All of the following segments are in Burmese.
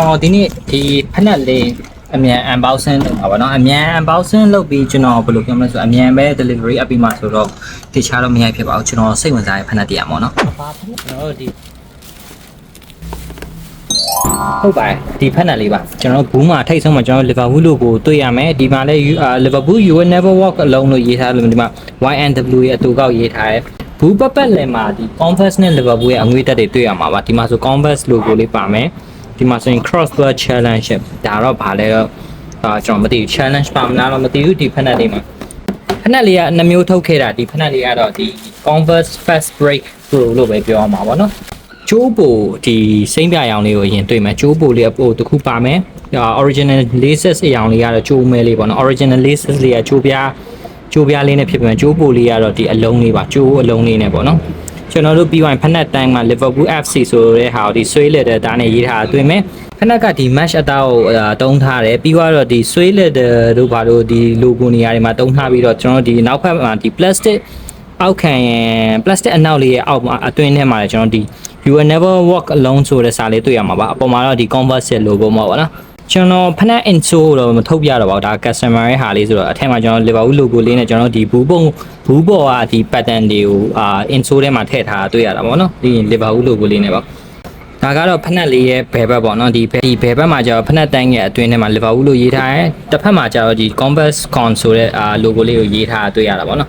တော်ဒီနေ့ဒီဖက်နက်လေးအမြန် unboxing လုပ်ပါဗောနော်အမြန် unboxing လုပ်ပြီးကျွန်တော်ဘယ်လိုပြောမလဲဆိုအမြန်ပဲ delivery အပ်ပြီးမှဆိုတော့တခြားတော့မရိုက်ဖြစ်ပါဘူးကျွန်တော်စိတ်ဝင်စားတဲ့ဖက်နက်တရားပေါ့နော်ပါကျွန်တော်ဒီဟုတ်ပါတယ်ဒီဖက်နက်လေးပါကျွန်တော်ဘူးမှာထိတ်ဆုံးမှာကျွန်တော် Liverpool logo တွေ့ရမယ်ဒီမှာလည်း Liverpool you will never walk alone လို့ရေးထားလို့ဒီမှာ YNW ရဲ့အတူကောက်ရေးထားတယ်ဘူးပပတ်လည်းမှာဒီ Converse နဲ့ Liverpool ရဲ့အငွေတက်တွေတွေ့ရမှာပါဒီမှာဆို Converse logo လေးပါမယ် ဒီမှာဆိုရင် crossword challenge ဒါတော့ဗာလဲတော့အာကျွန်တော်မသိဘူး challenge ပါမလားတော့မသိဘူးဒီဖက်နက်လေးမှာဖက်နက်လေးကနှစ်မျိုးထုတ်ခဲ့တာဒီဖက်နက်လေးကတော့ဒီ Converse Fast Break Pro လို့ပဲပြောရမှာပေါ့နော်ကျိုးပိုဒီစိမ့်ပြရောင်လေးကိုအရင်တွေ့မယ်ကျိုးပိုလေးအပိုတစ်ခုပါမယ်အာ original laces အရောင်လေးကတော့ကျိုးမဲလေးပေါ့နော် original laces လေးကကျိုးပြားကျိုးပြားလေးနဲ့ဖြစ်ပြန်ကျိုးပိုလေးကတော့ဒီအလုံးလေးပါကျိုးအလုံးလေးနဲ့ပေါ့နော် ကျွန်တော်တို့ပြီးရင်ဖက်နက်တန်းမှာ Liverpool FC ဆိုတဲ့ဟာကိုဒီဆွေးလက်တဲ့ဒါနဲ့ရေးထားတာတွေ့မယ်ဖက်နက်ကဒီ match အသားကိုအာတုံးထားတယ်ပြီးတော့ဒီဆွေးလက်တဲ့တို့ဘာလို့ဒီ logo နေရာတွေမှာတုံးထားပြီးတော့ကျွန်တော်တို့ဒီနောက်ဖက်မှာဒီ plastic အောက်ခံရင် plastic အနောက်လေးရဲ့အောက်မှာအတွင်းထဲမှာလည်းကျွန်တော်ဒီ you will never walk alone ဆိုတဲ့စာလေးတွေ့ရမှာပါအပေါ်မှာတော့ဒီ Converse ရဲ့ logo မှာပေါ့နော် ကျွန်တော်ဖနက် intro တော့မထုတ်ပြတော့ပါဘူးဒါ customer ရဲ့ဟာလေးဆိုတော့အထက်မှာကျွန်တော် Liverpool logo လေးနဲ့ကျွန်တော်ဒီဘူးပုံဘူးပေါ်ကဒီ pattern တွေကိုအာ intro ထဲမှာထည့်ထားတာတွေ့ရတာပေါ့နော်ဒီ Liverpool logo လေးနဲ့ပေါ့ဒါကတော့ဖနက်လေးရဲ့ဘယ်ဘက်ပေါ့နော်ဒီဘယ်ဒီဘယ်ဘက်မှာကျတော့ဖနက်တန်းရဲ့အတွင်းထဲမှာ Liverpool လို့ရေးထားတယ်တစ်ဖက်မှာကျတော့ဒီ Converse Con ဆိုတဲ့အာ logo လေးကိုရေးထားတာတွေ့ရတာပေါ့နော်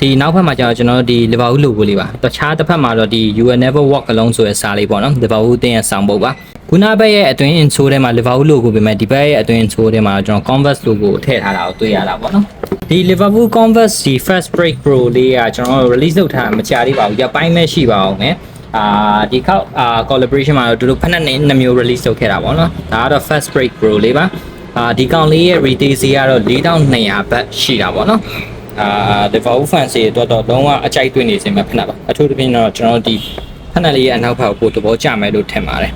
ဒီနောက်ဖက်မှာကျတော့ကျွန်တော်တို့ဒီ Liverpool logo လေးပါတခြားတစ်ဖက်မှာတော့ဒီ you will never walk alone ဆိုတဲ့စာလေးပေါ့နော် Liverpool တင်းရဲ့ဆောင်ပုဒ်ပါ ခုနဘက်ရဲ့အတွင်း intro ထဲမှာ Liverpool logo ပဲမဲ့ဒီဘက်ရဲ့အတွင်း intro ထဲမှာကျွန်တော် Converse logo ထည့်ထားတာကိုတွေ့ရတာပေါ့နော်ဒီ Liverpool Converse ဒီ First Break Pro လေးကကျွန်တော် release လုပ်ထားတာမကြာသေးပါဘူးရပိုင်းမဲ့ရှိပါအောင်မယ်အာဒီခေါက်အာ collaboration မှာတော့သူတို့ဖက်နဲ့နှစ်မျိုး release လုပ်ခဲ့တာပေါ့နော်ဒါကတော့ First Break Pro လေးပါအာဒီကောင်လေးရဲ့ retail ဈေးကတော့4200ဘတ်ရှိတာပေါ့နော်အာ Liverpool fans တွေတော်တော်လုံးဝအကြိုက်တွေ့နေစင်မှာဖက်နဲ့ပါအထူးသဖြင့်တော့ကျွန်တော်တို့ဒီဖက်နဲ့လေးရဲ့အနောက်ဘက်ကိုပို့သဘောကျမယ်လို့ထင်ပါတယ်